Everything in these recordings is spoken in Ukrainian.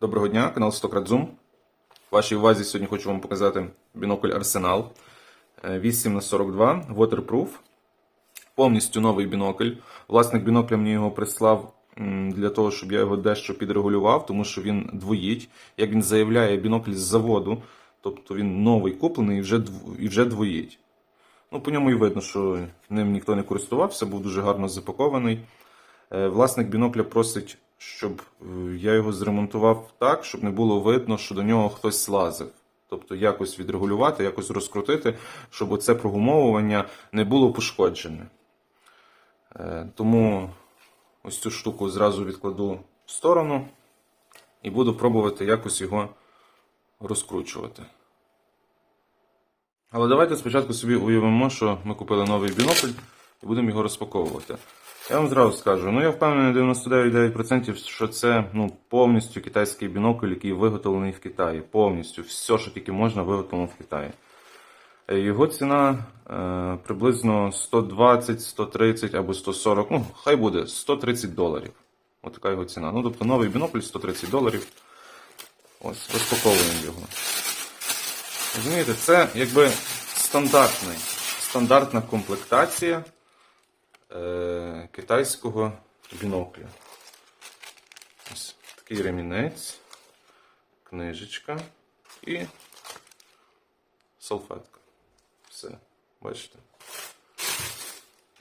Доброго дня, канал Стократ Zoom. Вашій увазі сьогодні хочу вам показати бінокль Арсенал 8 на 42 Waterproof. Повністю новий бінокль. Власник бінокля мені його прислав для того, щоб я його дещо підрегулював, тому що він двоїть. Як він заявляє, бінокль з заводу, тобто він новий куплений і вже, і вже двоїть. Ну, по ньому і видно, що ним ніхто не користувався, був дуже гарно запакований. Е, Власник бінокля просить, щоб е, я його зремонтував так, щоб не було видно, що до нього хтось лазив. Тобто якось відрегулювати, якось розкрутити, щоб оце прогумовування не було пошкоджене. Е, Тому ось цю штуку зразу відкладу в сторону і буду пробувати якось його розкручувати. Але давайте спочатку собі уявимо, що ми купили новий бінокль і будемо його розпаковувати. Я вам зразу скажу, ну я впевнений 99,9%, що це ну, повністю китайський бінокль, який виготовлений в Китаї. Повністю все, що тільки можна, виготовлено в Китаї. Е, Його ціна е, приблизно 120, 130 або 140, ну хай буде 130 доларів. Ось така його ціна. Ну, тобто новий бінокль 130 доларів. Ось, розпаковуємо його. Розумієте, це якби стандартний, стандартна комплектація е, китайського бінокля. Ось такий ремінець, книжечка і салфетка. Все, бачите.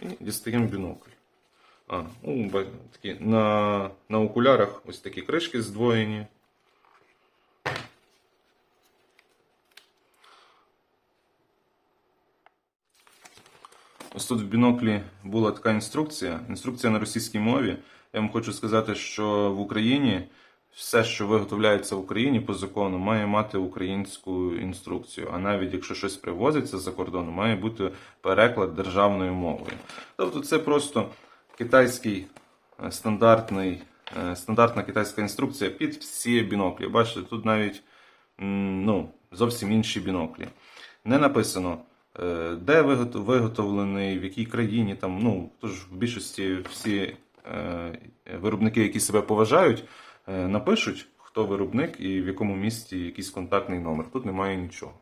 І дістаємо бінокль. А, ну, такі, на, на окулярах ось такі кришки здвоєні. Ось тут в біноклі була така інструкція. Інструкція на російській мові. Я вам хочу сказати, що в Україні все, що виготовляється в Україні по закону, має мати українську інструкцію. А навіть якщо щось привозиться з-за кордону, має бути переклад державною мовою. Тобто це просто китайський е, стандартний, е, стандартна китайська інструкція під всі біноклі. Бачите, тут навіть ну, зовсім інші біноклі. Не написано, де виготовлений, в якій країні. Там, ну, тож в більшості всі е, виробники, які себе поважають, е, напишуть, хто виробник і в якому місті якийсь контактний номер. Тут немає нічого.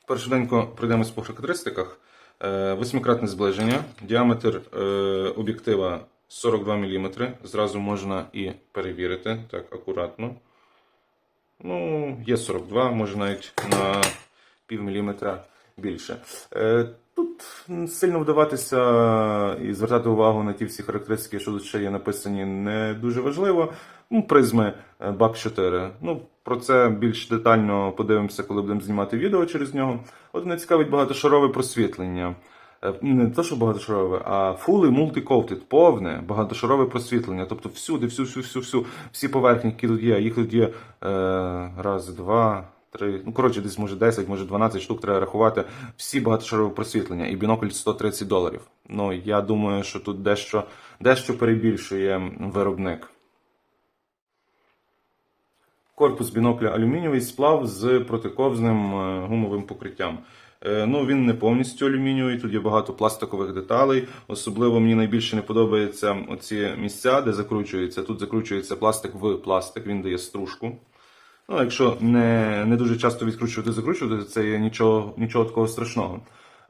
Тепер швиденько пройдемось по характеристиках. Е, Восьмикратне зближення, діаметр е, об'єктива 42 мм. Зразу можна і перевірити так акуратно. Ну, є 42, може навіть на пів міліметра більше. Е, Тут сильно вдаватися і звертати увагу на ті всі характеристики, що тут ще є написані, не дуже важливо. Ну, призми е, BAC 4. Ну, про це більш детально подивимося, коли будемо знімати відео через нього. От мене цікавить багатошарове просвітлення. Е, Не те, що багатошарове, а fully multi-coated, повне багатошарове просвітлення. Тобто всюди, всю, всю, всю, всю, всі поверхні, які тут є, їх тут є е, раз, два, три, ну коротше, десь може 10, може 12 штук треба рахувати. Всі багатошарове просвітлення і бінокль 130 доларів. Ну я думаю, що тут дещо, дещо перебільшує виробник. Корпус бінокля алюмінієвий сплав з протиковзним е, гумовим покриттям. Е, Ну, він не повністю алюмінієвий, тут є багато пластикових деталей. Особливо мені найбільше не подобаються оці місця, де закручується. Тут закручується пластик в пластик, він дає стружку. Ну, якщо не, не дуже часто відкручувати, закручувати, це є нічого, нічого такого страшного.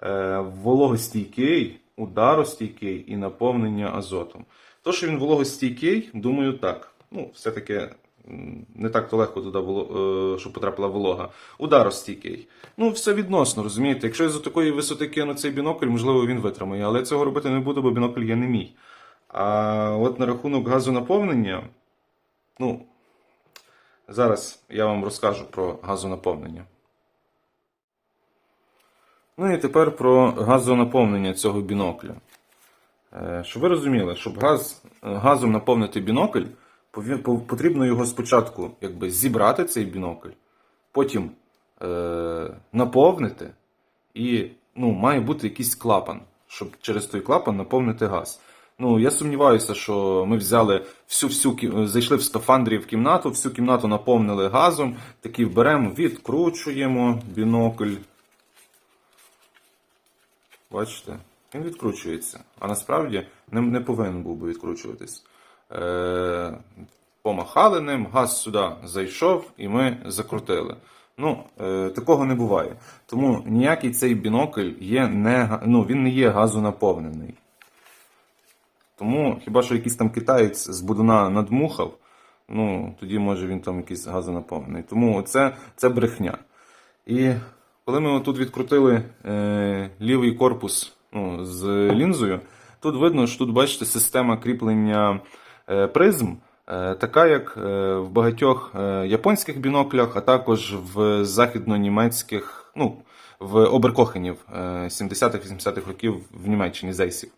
Е, вологостійкий, ударостійкий і наповнення азотом. То, що він вологостійкий, думаю, так. Ну, все-таки не так то легко туди було, е, щоб потрапила волога. Ударостійкий. Ну, все відносно, розумієте. Якщо я за такої висоти кину цей бінокль, можливо, він витримає, але цього робити не буду, бо бінокль є не мій. А от на рахунок газонаповнення, ну, зараз я вам розкажу про газонаповнення. Ну і тепер про газонаповнення цього бінокля. Е, Щоб ви розуміли, щоб газ, газом наповнити бінокль, потрібно його спочатку якби, зібрати цей бінокль, потім е, наповнити, і ну, має бути якийсь клапан, щоб через той клапан наповнити газ. Ну, я сумніваюся, що ми взяли всю всю зайшли в скафандрі в кімнату, всю кімнату наповнили газом, такий беремо, відкручуємо бінокль. Бачите, він відкручується. А насправді не, не повинен був би відкручуватись. Е, помахали ним, газ сюди зайшов, і ми закрутили. Ну, е, такого не буває. Тому ніякий цей бінокль є не, ну, він не є газонаповнений. Тому хіба що якийсь там китаєць з будуна надмухав, ну тоді може він там якийсь газонаповнений. Тому це, це брехня. І коли ми тут відкрутили е, лівий корпус ну, з лінзою, тут видно, що тут, бачите, система кріплення е, призм, е, така як е, в багатьох е, японських біноклях, а також в західно-німецьких, ну, в оберкохенів е, 70-х-80-х років в Німеччині зейсів.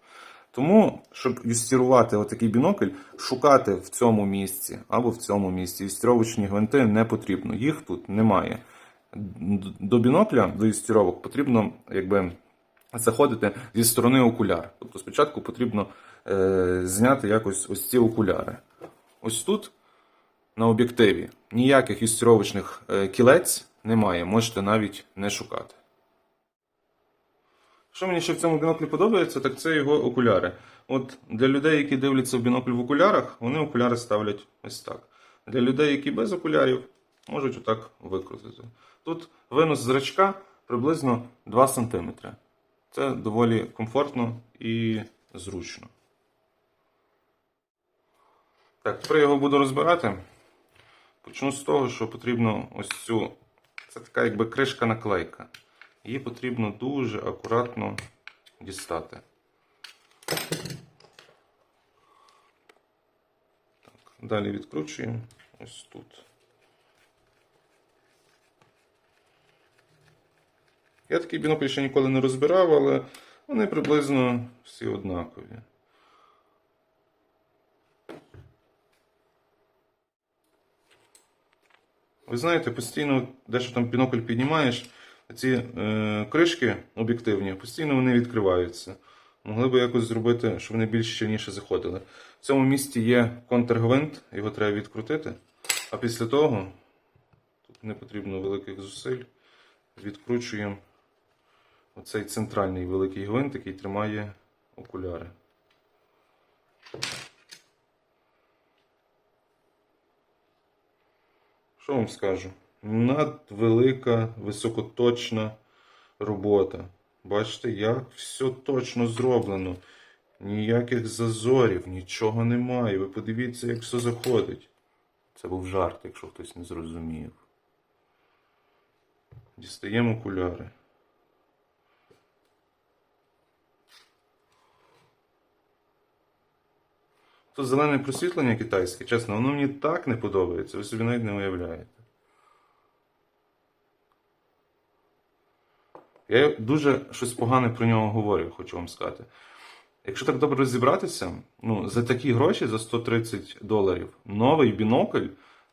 Тому, щоб юстірувати отакий бінокль, шукати в цьому місці або в цьому місці. Юстіровочні гвинти не потрібно. Їх тут немає. До бінокля, до юстіровок потрібно якби, заходити зі сторони окуляр. Тобто спочатку потрібно е, зняти якось ось ці окуляри. Ось тут на об'єктиві ніяких юстіровочних е, кілець немає, можете навіть не шукати. Що мені ще в цьому біноклі подобається, так це його окуляри. От для людей, які дивляться в бінокль в окулярах, вони окуляри ставлять ось так. Для людей, які без окулярів, можуть отак викрутити. Тут винос зрачка приблизно 2 см. Це доволі комфортно і зручно. Так, тепер я його буду розбирати. Почну з того, що потрібно ось цю. Це така якби кришка-наклейка. Її потрібно дуже акуратно дістати. Так, далі відкручуємо ось тут. Я такий бінокль ще ніколи не розбирав, але вони приблизно всі однакові. Ви знаєте, постійно дещо там бінокль піднімаєш, ці е, кришки об'єктивні, постійно вони відкриваються. Могли би якось зробити, щоб вони більш щільніше заходили. В цьому місці є контргвинт, його треба відкрутити. А після того, тут не потрібно великих зусиль, відкручуємо оцей центральний великий гвинт, який тримає окуляри. Що вам скажу? Надвелика, високоточна робота. Бачите, як все точно зроблено. Ніяких зазорів, нічого немає. Ви подивіться, як все заходить. Це був жарт, якщо хтось не зрозумів. Дістаємо окуляри. То зелене просвітлення китайське, чесно, воно мені так не подобається, ви собі навіть не уявляєте. Я дуже щось погане про нього говорю, хочу вам сказати. Якщо так добре розібратися, ну, за такі гроші, за 130 доларів, новий бінокль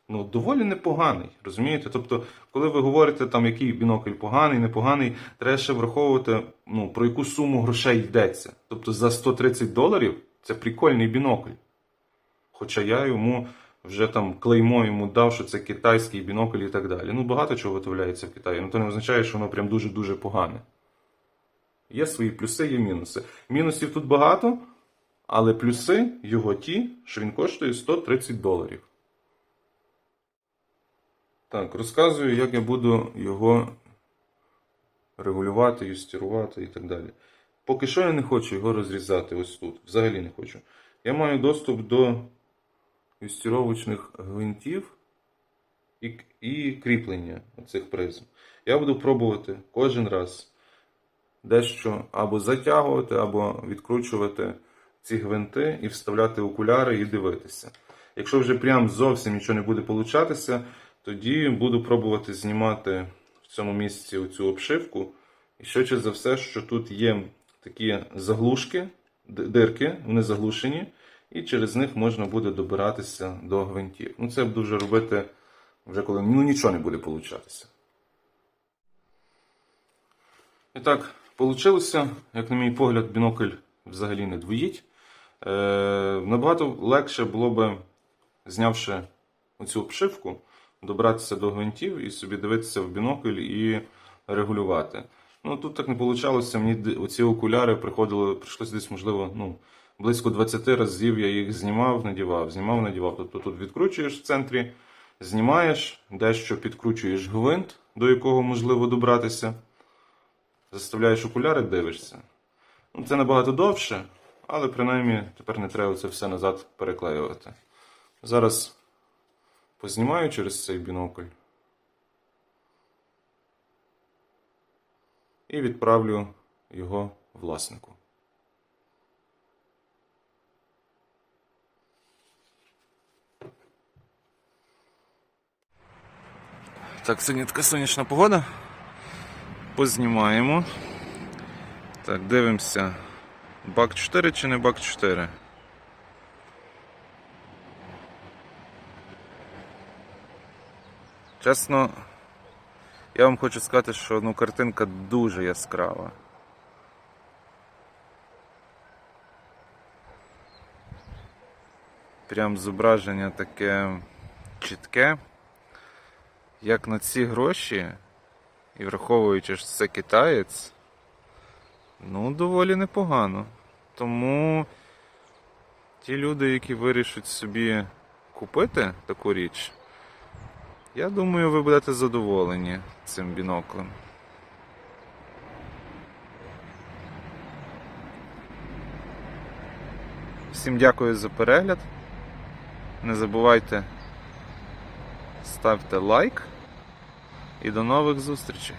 ну, доволі непоганий. Розумієте? Тобто, коли ви говорите, там, який бінокль поганий, непоганий, треба ще враховувати, ну, про яку суму грошей йдеться. Тобто за 130 доларів це прикольний бінокль. Хоча я йому вже там клеймо йому дав, що це китайський бінокль і так далі. Ну, багато чого виготовляється в Китаї. Ну, то не означає, що воно прям дуже-дуже погане. Є свої плюси, є мінуси. Мінусів тут багато, але плюси його ті, що він коштує 130 доларів. Так, розказую, як я буду його регулювати, юстірувати і так далі. Поки що я не хочу його розрізати ось тут. Взагалі не хочу. Я маю доступ до юстіровочних гвинтів і, і кріплення цих призм. Я буду пробувати кожен раз дещо або затягувати, або відкручувати ці гвинти і вставляти окуляри і дивитися. Якщо вже прям зовсім нічого не буде получатися, тоді буду пробувати знімати в цьому місці цю обшивку. І швидше за все, що тут є такі заглушки, дирки, вони заглушені, і через них можна буде добиратися до гвинтів. Ну, це буду вже робити вже коли ну, нічого не буде получатися. І так, вийшло, як на мій погляд, бінокль взагалі не двоїть. Е, набагато легше було би, знявши оцю обшивку, добратися до гвинтів і собі дивитися в бінокль і регулювати. Ну тут так не вийшло. Мені оці окуляри приходили, прийшлося десь, можливо, ну, близько 20 разів я їх знімав, надівав, знімав, надівав. Тобто тут відкручуєш в центрі, знімаєш, дещо підкручуєш гвинт, до якого можливо добратися. Заставляєш окуляри, дивишся. Ну, це набагато довше, але принаймні тепер не треба це все назад переклеювати. Зараз познімаю через цей бінокль і відправлю його власнику. Так, сьогодні така сонячна погода. Познімаємо. Так, дивимося. Бак 4 чи не бак 4? Чесно, я вам хочу сказати, що ну, картинка дуже яскрава. Прям зображення таке чітке. Як на ці гроші, і враховуючи, що це китаєць, ну, доволі непогано. Тому ті люди, які вирішать собі купити таку річ, я думаю, ви будете задоволені цим біноклем. Всім дякую за перегляд. Не забувайте ставте лайк і до нових зустрічей.